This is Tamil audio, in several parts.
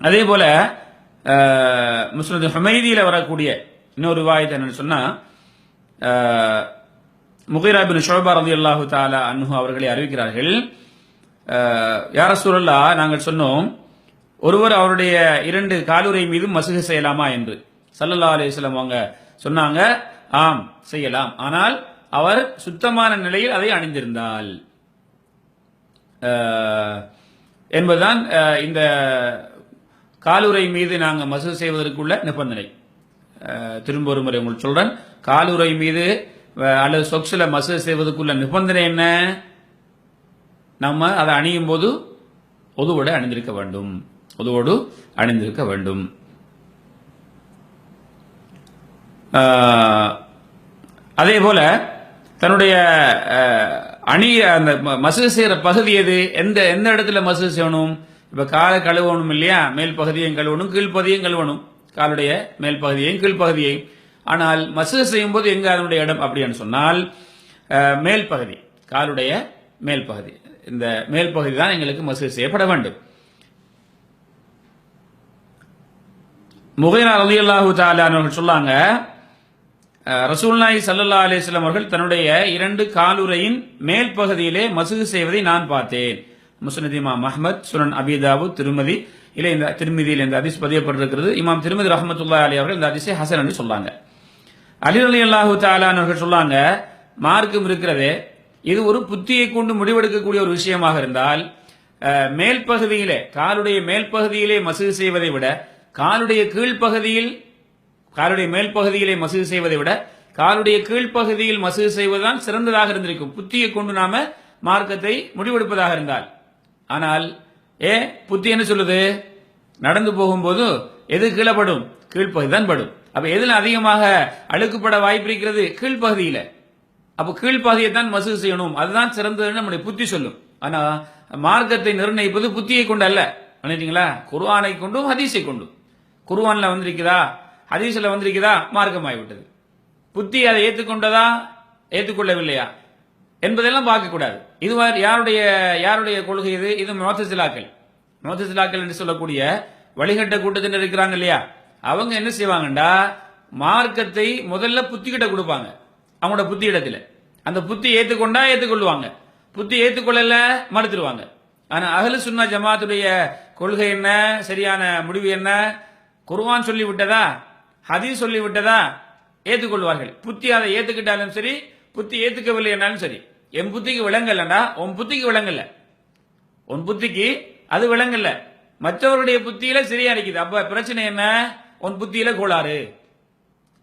அதே போல முஸ்லிம் ஹமைதியில் வரக்கூடிய இன்னொரு வாயத்தை என்னன்னு சொன்னா அஹ், பின் ஷோபா ரதி அல்லாஹு தாலா அன்ஹு அவர்களை அறிவிக்கிறார்கள். யார சூழல்லா நாங்கள் சொன்னோம் ஒருவர் அவருடைய இரண்டு காலுரை மீதும் மசுகு செய்யலாமா என்று. சல்லல்லா அலிஸ்லாம் அவங்க சொன்னாங்க ஆம் செய்யலாம். ஆனால் அவர் சுத்தமான நிலையில் அதை அணிந்திருந்தால். என்பதுதான் இந்த காலுரை மீது நாங்கள் மசூ செய்வதற்குள்ள நிபந்தனை. அஹ், திரும்ப ஒரு முறை உங்களுக்கு சொல்றேன். காலுரை மீது அஹ், அல்லது சொக்ஸில் மசூ செய்வதற்குள்ள நிபந்தனை என்ன? நம்ம அதை அணியும் போது ஒதுவோடு அணிந்திருக்க வேண்டும். ஒதுவோடு அணிந்திருக்க வேண்டும். ஆஹ், அதே போல தன்னுடைய ஆஹ், அணி அந்த ம- மசூது செய்யற பகுதி எது? எந்த எந்த இடத்துல மசூது செய்யணும்? இப்போ காலை கழுவணும் இல்லையா? மேல் பகுதியையும் கழுவணும் கீழ்ப்பகுதியும் கழுவணும். காலுடைய மேல் பகுதியையும் கீழ்ப்பகுதியையும் ஆனால் மசூ செய்யும் போது எங்கே அதனுடைய இடம் அப்படின்னு சொன்னால் மேல் பகுதி. காலுடைய மேல் பகுதி. இந்த மேல் பகுதி தான் எங்களுக்கு மசூ செய்யப்பட வேண்டும். முகைனா அலி அல்லாஹு அவர்கள் சொல்லாங்க ரசூல்நாய் ரசூலுல்லாஹி அலிஸ்லாம் அவர்கள் தன்னுடைய இரண்டு காலுறையின் மேல் பகுதியிலே மசூது செய்வதை நான் பார்த்தேன். முஸ்னத் இமாம் அஹமத் சுனன் அபிதாபு திருமதி. இல்லை இந்த திருமதியில் இந்த அதிஸ் பதியப்பட்டிருக்கிறது. இமாம் திருமதி ரஹமத்துல்லா அலி அவர்கள் இந்த அதிசை ஹசன் என்று சொல்லாங்க. அலி அலி அல்லாஹு தாலானவர்கள் சொல்லாங்க மார்க்கம் இருக்கிறதே இது ஒரு புத்தியை கொண்டு முடிவெடுக்கக்கூடிய ஒரு விஷயமாக இருந்தால் மேல் பகுதியிலே காலுடைய மேல் பகுதியிலே மசூது செய்வதை விட காலுடைய கீழ்ப்பகுதியில் காலுடைய மேல் பகுதியிலே மசூது செய்வதை விட காலுடைய கீழ்ப்பகுதியில் மசூது செய்வதுதான் சிறந்ததாக இருந்திருக்கும். புத்தியை கொண்டு நாம மார்க்கத்தை முடிவெடுப்பதாக இருந்தால். ஆனால் ஏ புத்தி என்ன சொல்லுது? நடந்து போகும்போது எது கீழப்படும்? கீழ்ப்பகுதி தான் படும். அப்ப எதுல அதிகமாக அழுக்குப்பட வாய்ப்பு இருக்கிறது? கீழ்ப்பகுதியில. அப்ப கீழ்ப்பகுதியை தான் மசூது செய்யணும். அதுதான் சிறந்ததுன்னு நம்முடைய புத்தி சொல்லும். ஆனா மார்க்கத்தை நிர்ணயிப்பது புத்தியை கொண்டு அல்ல. நினைட்டீங்களா குர்ஆனை கொண்டும் ஹதீஸை கொண்டும். குர்ஆன்ல வந்திருக்குதா? ஹதீஸ்ல வந்திருக்குதா? மார்க்கமாகிவிட்டது. புத்தி அதை ஏற்றுக்கொண்டதா? ஏற்றுக்கொள்ளவில்லையா? என்பதெல்லாம் பார்க்கக்கூடாது. இது யாருடைய யாருடைய கொள்கை இது? இது மோத்தசிலாக்கள் மோத்தசிலாக்கள் என்று சொல்லக்கூடிய வழிகட்ட கூட்டத்தினர் இருக்கிறாங்க இல்லையா? அவங்க என்ன செய்வாங்கண்டா? மார்க்கத்தை முதல்ல புத்திக்கிட்ட கொடுப்பாங்க. அவங்களோட புத்தி இடத்துல. அந்த புத்தி ஏற்றுக்கொண்டா ஏற்றுக்கொள்வாங்க புத்தி ஏற்றுக்கொள்ளல மறுத்துருவாங்க. ஆனால் அகலு சுன்னா ஜமாத்துடைய கொள்கை என்ன? சரியான முடிவு என்ன? குருவான் சொல்லி விட்டதா ஹதீஸ் சொல்லி விட்டதா ஏற்றுக்கொள்வார்கள் புத்தி அதை ஏற்றுக்கிட்டாலும் சரி புத்தி ஏத்துக்கவில்லை என்னாலும் சரி. என் புத்திக்கு விளங்கலன்னா உன் புத்திக்கு விளங்கல. உன் புத்திக்கு அது விளங்கல. மற்றவருடைய புத்தியில சரியா இருக்குது அப்ப பிரச்சனை என்ன? உன் புத்தியில கோளாறு.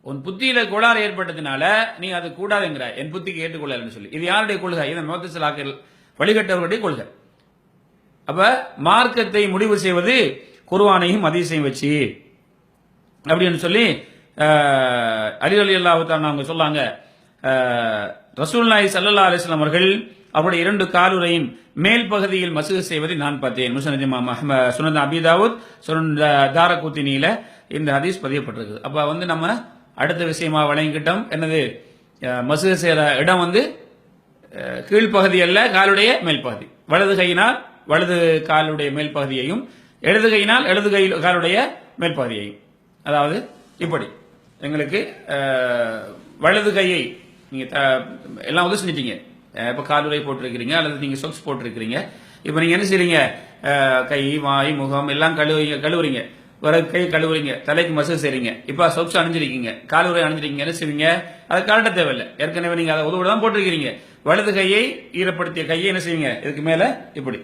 உன் புத்தியில கோளாறு ஏற்பட்டதுனால நீ அது கூடாதுங்கிற. என் புத்திக்கு ஏற்றுக்கொள்ளலன்னு சொல்லி. இது யாருடைய கொள்கை? இது மோத்தசலாக்கள் வழிகட்டவர்களுடைய கொள்கை. அப்ப மார்க்கத்தை முடிவு செய்வது குர்ஆனையும் அதிசயம் வச்சு. அப்படின்னு சொல்லி அஹ், அலி அலி அவங்க சொல்லாங்க. ரசூல் ரசூலுல்லாஹி ஸல்லல்லாஹு அலைஹி அவர்கள் அவருடைய இரண்டு காலுரையின் மேல் பகுதியில் மசூது செய்வதை நான் பார்த்தேன். முஸ்னத் இமாம் அஹ்ம சுனத் அபிதாவுத் சுனந்த தாரகூத்தினியில இந்த ஹதீஸ் பதியப்பட்டிருக்கு அப்ப வந்து நம்ம அடுத்த விஷயமா வழங்கிக்கிட்டோம். என்னது? அஹ், மசூது செய்யற இடம் வந்து கீழ்ப்பகுதி அல்ல காலுடைய மேல் பகுதி. வலது கையினால் வலது காலுடைய மேல் பகுதியையும் இடது கையினால் இடது கை காலுடைய மேல் பகுதியையும். அதாவது இப்படி. எங்களுக்கு வலது கையை நீங்கள் த- எல்லாம் உதவி செஞ்சிட்டீங்க. இப்போ இப்ப போட்டிருக்கிறீங்க அல்லது நீங்கள் சொக்ஸ் போட்டிருக்கிறீங்க. இப்போ நீங்கள் என்ன செய்றீங்க? கை வாய் முகம் எல்லாம் கழுவுறீங்க கழுவுறீங்க. வர கை கழுவுறீங்க தலைக்கு மசூல் செய்றீங்க. இப்போ சொக்ஸ் அணிஞ்சிருக்கீங்க காலுறை அணிஞ்சிருக்கீங்க என்ன செய்வீங்க? அதை கழட்ட தேவையில்லை. ஏற்கனவே நீங்கள் அதை உதவிட தான் போட்டிருக்கிறீங்க. வலது கையை ஈரப்படுத்திய கையை என்ன செய்வீங்க? இதுக்கு மேலே இப்படி.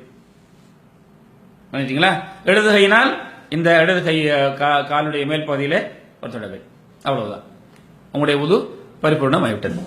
பண்ணிட்டீங்களா இடது கையினால் இந்த இடது கை கா- காலுடைய மேல் பகுதியில் ஒரு தடவை. அவ்வளவுதான். உங்களுடைய உது பரிபூர்ணம் ஆகிவிட்டது